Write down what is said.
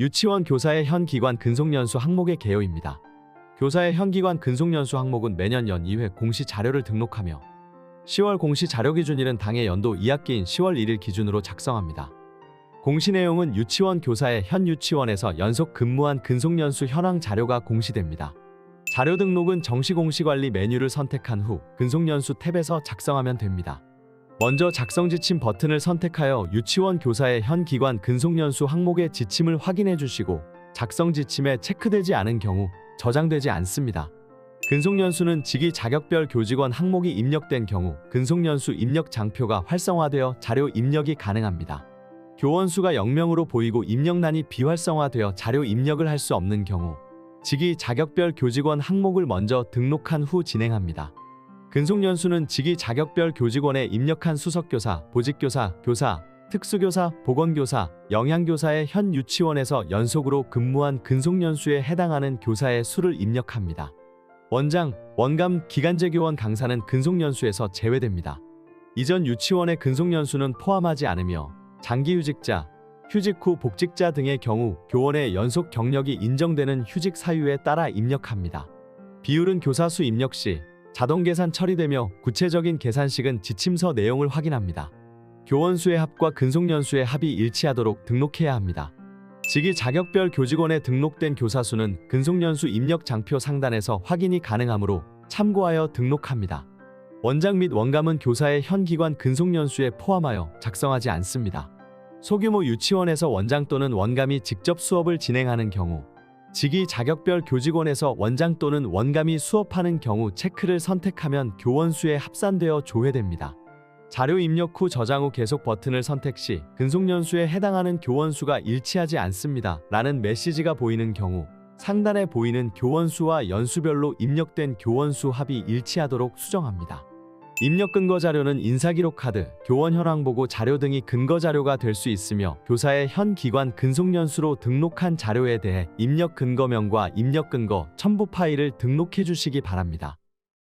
유치원 교사의 현 기관 근속연수 항목의 개요입니다. 교사의 현 기관 근속연수 항목은 매년 연 2회 공시 자료를 등록하며 10월 공시 자료 기준일은 당해 연도 2학기인 10월 1일 기준으로 작성합니다. 공시 내용은 유치원 교사의 현 유치원에서 연속 근무한 근속연수 현황 자료가 공시됩니다. 자료 등록은 정시 공시 관리 메뉴를 선택한 후 근속연수 탭에서 작성하면 됩니다. 먼저 작성 지침 버튼을 선택하여 유치원 교사의 현 기관 근속연수 항목의 지침을 확인해 주시고 작성 지침에 체크되지 않은 경우 저장되지 않습니다. 근속연수는 직위 자격별 교직원 항목이 입력된 경우 근속연수 입력 장표가 활성화되어 자료 입력이 가능합니다. 교원 수가 0명으로 보이고 입력란이 비활성화되어 자료 입력을 할 수 없는 경우 직위 자격별 교직원 항목을 먼저 등록한 후 진행합니다. 근속연수는 직위 자격별 교직원에 입력한 수석교사, 보직교사, 교사, 특수교사, 보건교사, 영양교사의 현 유치원에서 연속으로 근무한 근속연수에 해당하는 교사의 수를 입력합니다. 원장, 원감, 기간제 교원 강사는 근속연수에서 제외됩니다. 이전 유치원의 근속연수는 포함하지 않으며 장기휴직자, 휴직 후 복직자 등의 경우 교원의 연속 경력이 인정되는 휴직 사유에 따라 입력합니다. 비율은 교사 수 입력 시 자동 계산 처리되며 구체적인 계산식은 지침서 내용을 확인합니다. 교원 수의 합과 근속연수의 합이 일치하도록 등록해야 합니다. 직위 자격별 교직원에 등록된 교사 수는 근속연수 입력 장표 상단에서 확인이 가능하므로 참고하여 등록합니다. 원장 및 원감은 교사의 현 기관 근속연수에 포함하여 작성하지 않습니다. 소규모 유치원에서 원장 또는 원감이 직접 수업을 진행하는 경우 직위 자격별 교직원에서 원장 또는 원감이 수업하는 경우 체크를 선택하면 교원 수에 합산되어 조회됩니다. 자료 입력 후 저장 후 계속 버튼을 선택 시 근속연수에 해당하는 교원 수가 일치하지 않습니다. 라는 메시지가 보이는 경우 상단에 보이는 교원 수와 연수별로 입력된 교원 수 합이 일치하도록 수정합니다. 입력 근거 자료는 인사기록 카드, 교원 현황 보고 자료 등이 근거 자료가 될 수 있으며 교사의 현 기관 근속연수로 등록한 자료에 대해 입력 근거명과 입력 근거 첨부 파일을 등록해 주시기 바랍니다.